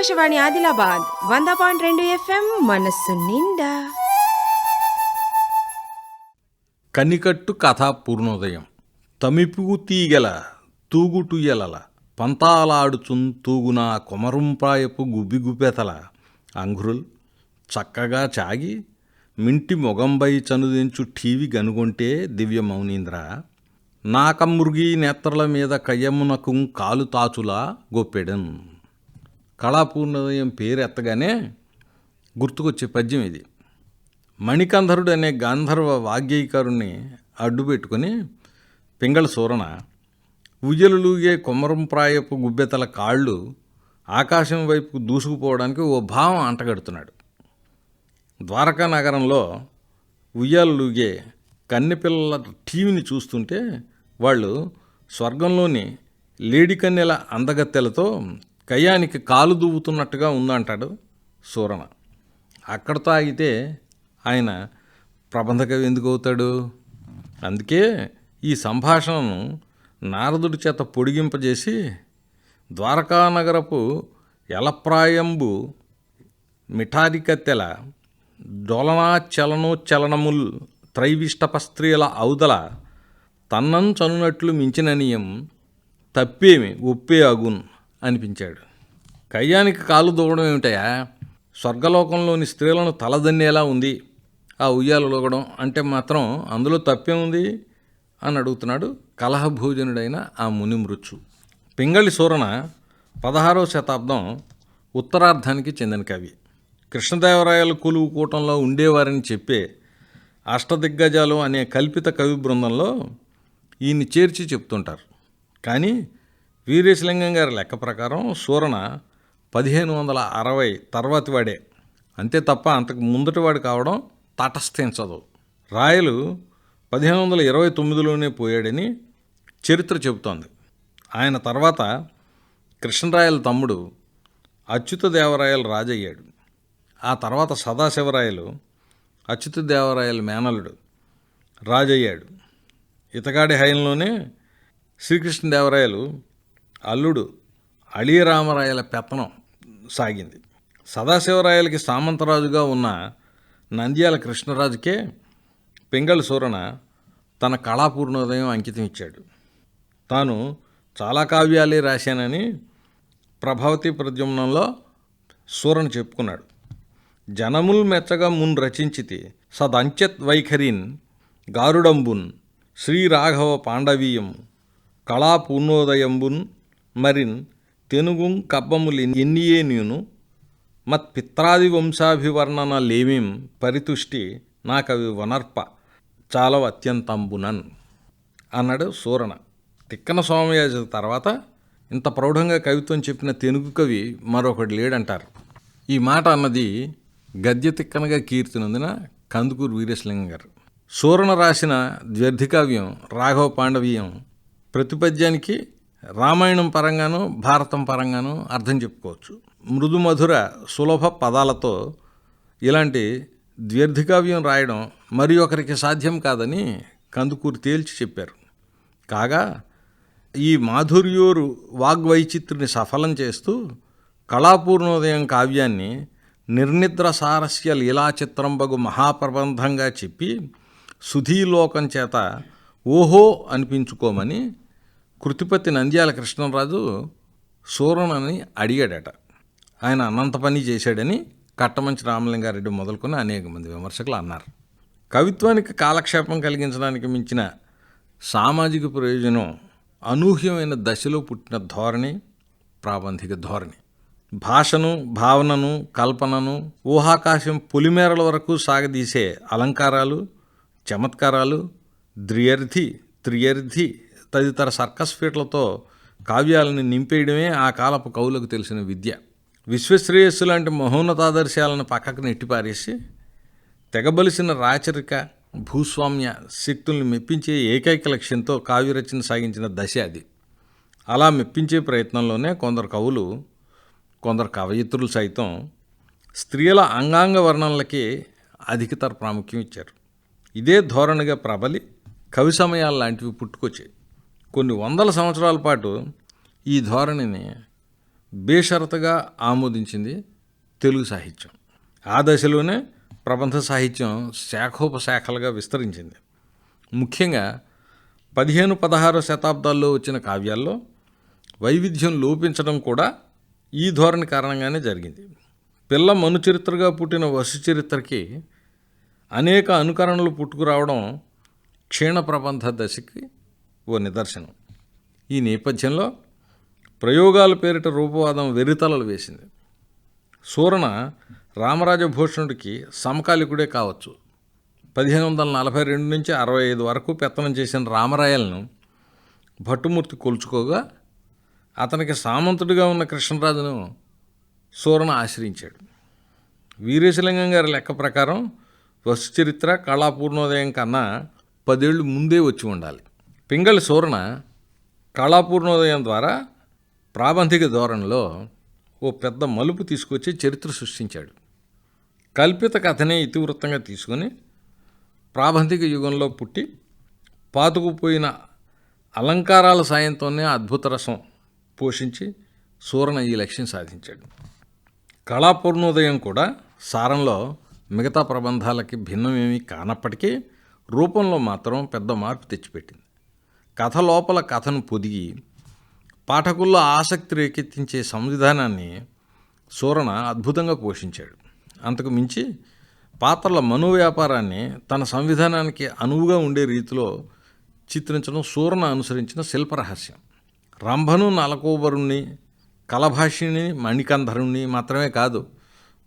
ఆకాశవాణి ఆదిలాబాద్ వంద పాయింట్ రెండు ఎఫ్ఎం మనస్సు నిండా. కనికట్టు కథ పూర్ణోదయం. తమిపు తీగల తూగుటుయలల పంతాలాడుచున్ తూగున కొమరుంపాయపు గుబ్బిగుపెతల అంగురుల్ చక్కగా చాగి మింటి మొగంబై చనుదించు ఠీవి గనుగొంటే దివ్య మౌనీంద్ర. నాకమ్మురుగి నేత్రల మీద కయ్యమునకు కాలు తాచులా గొప్పెడన్. కళాపూర్ణోదయం పేరు ఎత్తగానే గుర్తుకొచ్చే పద్యం ఇది. మణికంధరుడు అనే గాంధర్వ వాగ్గేయకారుణ్ణి అడ్డుపెట్టుకొని పింగళ సూరణ ఉయ్యలులూగే కొమరంప్రాయపు గుబ్బెతల కాళ్ళు ఆకాశం వైపుకు దూసుకుపోవడానికి ఓ భావం అంటగడుతున్నాడు. ద్వారకా నగరంలో ఉయ్యాలలుగే కన్నెపిల్లల టీవీని చూస్తుంటే వాళ్ళు స్వర్గంలోని లేడి కన్నెల అందగత్తెలతో కయ్యానికి కాలు దువ్వుతున్నట్టుగా ఉందంటాడు సూరణ అక్కడతో ఆగితే ఆయన ప్రబంధకవి ఎందుకు అవుతాడు? అందుకే ఈ సంభాషణను నారదుడి చేత పొడిగింపజేసి ద్వారకానగరపు ఎలప్రాయంబు మిఠారికత్తెల త్రైవిష్టప స్త్రీల ఔదల తన్నం చనునట్లు మించిననియం తప్పేమి ఒప్పే అగున్ అనిపించాడు. కయ్యానికి కాలు దూవడం ఏమిటయా స్వర్గలోకంలోని స్త్రీలను తలదన్నేలా ఉంది. ఆ ఉయ్యాలు లోగడం అంటే మాత్రం అందులో తప్పే ఉంది అని అడుగుతున్నాడు కలహభోజనుడైన ఆ ముని మృత్యు. పింగళి సూరణ పదహారవ శతాబ్దం ఉత్తరార్ధానికి చెందిన కవి. కృష్ణదేవరాయల కొలువు కూటంలో ఉండేవారని చెప్పే అష్టదిగ్గజాలు అనే కల్పిత కవి బృందంలో ఈయన్ని చేర్చి చెప్తుంటారు. కానీ వీరేశలింగం గారి లెక్క ప్రకారం సూరణ పదిహేను వందల అరవై తర్వాతి వాడే. అంతే తప్ప అంతకు ముందటి వాడు కావడం తటస్థించదు రాయలు పదిహేను వందల ఇరవై తొమ్మిదిలోనే పోయాడని చరిత్ర చెబుతోంది. ఆయన తర్వాత కృష్ణరాయల తమ్ముడు అచ్యుత దేవరాయలు రాజయ్యాడు. ఆ తర్వాత సదాశివరాయలు అచ్యుత దేవరాయల మేనలుడు రాజయ్యాడు. ఇతగాడి హయంలోనే శ్రీకృష్ణదేవరాయలు అల్లుడు అళీరామరాయల పెత్తనం సాగింది. సదాశివరాయలకి సామంతరాజుగా ఉన్న నంద్యాల కృష్ణరాజుకే పింగళ సూరణ తన కళాపూర్ణోదయం అంకితం ఇచ్చాడు. తాను చాలా కావ్యాలే రాశానని ప్రభావతి ప్రద్యుమ్నంలో సూరణ చెప్పుకున్నాడు. జనముల్ మెచ్చగా మున్ రచించితి సదంచెత్ వైఖరిన్ గారుడంబున్ శ్రీరాఘవ పాండవీయం కళాపూర్ణోదయంబున్ మరిన్ తెనుగుం కబ్బములు ఎన్నియే నేను మత్ పిత్రాది వంశాభివర్ణన లేమిం పరితుష్టి నాకవి వనర్ప చాలవ అత్యంతంబునన్ అన్నాడు సూరణ తిక్కన సోమయాజు తర్వాత ఇంత ప్రౌఢంగా కవిత్వం చెప్పిన తెనుగు కవి మరొకటి లేడంటారు. ఈ మాట అన్నది గద్య తిక్కనగా కీర్తినందున కందుకూరు వీరేశలింగం గారు. సూరణ రాసిన ద్వ్యర్థికావ్యం రాఘవ పాండవీయం ప్రతిపద్యానికి రామాయణం పరంగాను భారతం పరంగాను అర్థం చెప్పుకోవచ్చు. మృదు మధుర సులభ పదాలతో ఇలాంటి ద్వ్యర్థికావ్యం రాయడం మరి ఒకరికి సాధ్యం కాదని కందుకూరు తేల్చి చెప్పారు. కాగా ఈ మాధుర్యోరు వాగ్వైచిత్రుని సఫలం చేస్తూ కళాపూర్ణోదయం కావ్యాన్ని నిర్నిద్ర సారస్య లీలాచిత్రంబగు మహాప్రబంధంగా చెప్పి సుధీలోకం చేత ఓహో అనిపించుకోమని కృతిపతి నంద్యాల కృష్ణరాజు సూరణని అడిగాడట. ఆయన అనంత పని చేశాడని కట్టమంచి రామలింగారెడ్డి మొదలుకొని అనేక మంది విమర్శకులు అన్నారు. కవిత్వానికి కాలక్షేపం కలిగించడానికి మించిన సామాజిక ప్రయోజనం అనూహ్యమైన దశలో పుట్టిన ధోరణి ప్రాబంధిక ధోరణి. భాషను భావనను కల్పనను ఊహాకాశం పులిమేరల వరకు సాగదీసే అలంకారాలు చమత్కారాలు ద్వ్యర్థి త్రియర్థి తదితర సర్కస్ ఫీట్లతో కావ్యాలని నింపేయడమే ఆ కాలపు కవులకు తెలిసిన విద్య. విశ్వశ్రేయస్సు లాంటి మహోన్నతాదర్శాలను పక్కకు నెట్టిపారేసి తెగబలిసిన రాచరిక భూస్వామ్య శక్తుల్ని మెప్పించే ఏకైక లక్ష్యంతో కావ్యరచన సాగించిన దశ అది. అలా మెప్పించే ప్రయత్నంలోనే కొందరు కవులు కొందరు కవయిత్రులు సైతం స్త్రీల అంగాంగ వర్ణనలకి అధికతర ప్రాముఖ్యం ఇచ్చారు. ఇదే ధోరణిగా ప్రబలి కవి సమయాలు లాంటివి పుట్టుకొచ్చాయి. కొన్ని వందల సంవత్సరాల పాటు ఈ ధోరణిని బేషరతుగా ఆమోదించింది తెలుగు సాహిత్యం. ఆ దశలోనే ప్రబంధ సాహిత్యం శాఖోపశాఖలుగా విస్తరించింది. ముఖ్యంగా పదిహేను పదహారు శతాబ్దాల్లో వచ్చిన కావ్యాల్లో వైవిధ్యం లోపించడం కూడా ఈ ధోరణి కారణంగానే జరిగింది. పిల్ల మను చరిత్రగా పుట్టిన వసు చరిత్రకి అనేక అనుకరణలు పుట్టుకురావడం క్షీణ ప్రబంధ దశకి ఓ నిదర్శనం. ఈ నేపథ్యంలో ప్రయోగాల పేరిట రూపవాదం వెరితలలు వేసింది. సూరణ రామరాజభూషణుడికి సమకాలికుడే కావచ్చు. పదిహేను వందల నలభై రెండు నుంచి అరవై ఐదు వరకు పెత్తనం చేసిన రామరాయలను భట్టుమూర్తి కొలుచుకోగా అతనికి సామంతుడిగా ఉన్న కృష్ణరాజును సూరణ ఆశ్రయించాడు. వీరేశలింగం గారి లెక్క ప్రకారం వస్తు చరిత్ర కళాపూర్ణోదయం కన్నా పదేళ్ళు ముందే వచ్చి ఉండాలి. పింగళి సూరణ కళాపూర్ణోదయం ద్వారా ప్రాబంధిక ధోరణిలో ఓ పెద్ద మలుపు తీసుకొచ్చి చరిత్ర సృష్టించాడు. కల్పిత కథనే ఇతివృత్తంగా తీసుకొని ప్రాబంధిక యుగంలో పుట్టి పాతుకుపోయిన అలంకారాల సాయంతోనే అద్భుత రసం పోషించి సూరణ ఈ లక్ష్యం సాధించాడు. కళాపూర్ణోదయం కూడా సారంలో మిగతా ప్రబంధాలకి భిన్నమేమీ కానప్పటికీ రూపంలో మాత్రం పెద్ద మార్పు తెచ్చిపెట్టింది. కథ లోపల కథను పొదిగి పాఠకుల్లో ఆసక్తి రేకెత్తించే సంవిధానాన్ని సూరణ అద్భుతంగా పోషించాడు. అంతకు మించి పాత్రల మనోవ్యాపారాన్ని తన సంవిధానానికి అనువుగా ఉండే రీతిలో చిత్రించడం సూరణ అనుసరించిన శిల్పరహస్యం. రంభను నలకోబరుణ్ణి కలభాషిని మణికంధరుణ్ణి మాత్రమే కాదు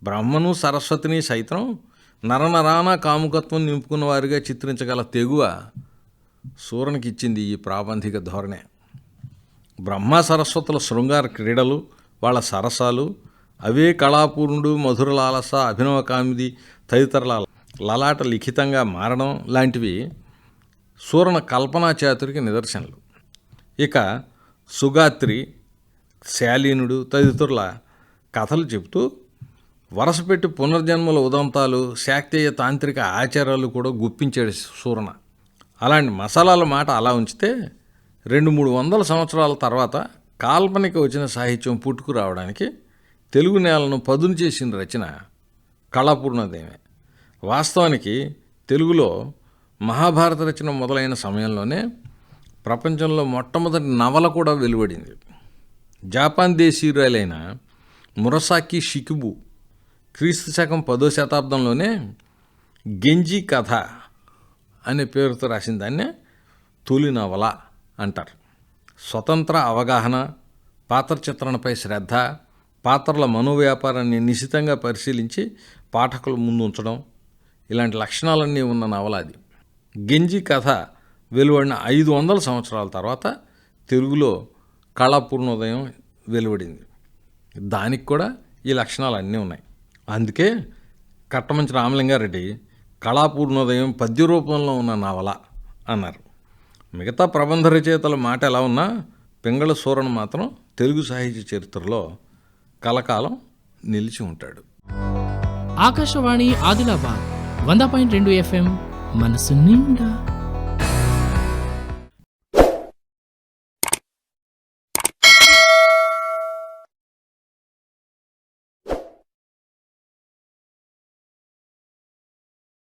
బ్రహ్మను సరస్వతిని సైతం నరనరాన కాముకత్వం నింపుకున్న వారిగా చిత్రించగల తెగువ సూరణకి ఇచ్చింది ఈ ప్రాబంధిక ధోరణే. బ్రహ్మ సరస్వతుల శృంగార క్రీడలు వాళ్ళ సరసాలు అవే కళాపూర్ణుడు మధురలాలస అభినవ కామిది తదితరుల లలాట లిఖితంగా మారడం లాంటివి సూరణ కల్పనా చాతురికి నిదర్శనలు. ఇక సుగాత్రి శాలీనుడు తదితరుల కథలు చెబుతూ వరసపెట్టి పునర్జన్మల ఉదంతాలు శాక్తేయ తాంత్రిక ఆచారాలు కూడా గుప్పించాడు సూరణ అలాంటి మసాలాల మాట అలా ఉంచితే రెండు మూడు వందల సంవత్సరాల తర్వాత కాల్పనిక వచ్చిన సాహిత్యం పుట్టుకు రావడానికి తెలుగు నేలను పదును చేసిన రచన కళాపూర్ణదేమే వాస్తవానికి తెలుగులో మహాభారత రచన మొదలైన సమయంలోనే ప్రపంచంలో మొట్టమొదటి నవల కూడా వెలువడింది. జాపాన్ దేశీయురాలైన మురసాకి షికిబు క్రీస్తు శకం పదో శతాబ్దంలోనే గెంజి కథ అనే పేరుతో రాసిన దాన్నే తొలి నవల అంటారు. స్వతంత్ర అవగాహన పాత్ర చిత్రణపై శ్రద్ధ పాత్రల మనోవ్యాపారాన్ని నిశితంగా పరిశీలించి పాఠకులు ముందు ఉంచడం ఇలాంటి లక్షణాలన్నీ ఉన్న నవల అది. గెంజి కథ వెలువడిన ఐదు వందల సంవత్సరాల తర్వాత తెలుగులో కళాపూర్ణోదయం వెలువడింది. దానికి కూడా ఈ లక్షణాలు అన్నీ ఉన్నాయి. అందుకే కట్టమంచి రామలింగారెడ్డి కళాపూర్ణోదయం పద్య రూపంలో ఉన్న నవల అన్నారు. మిగతా ప్రబంధ రచయితల మాట ఎలా ఉన్నా పింగళ సూరన్ మాత్రం తెలుగు సాహిత్య చరిత్రలో కలకాలం నిలిచి ఉంటాడు. ఆకాశవాణి ఆదిలాబాద్ వంద పాయింట్ రెండు ఎఫ్ఎం మనసు నిండా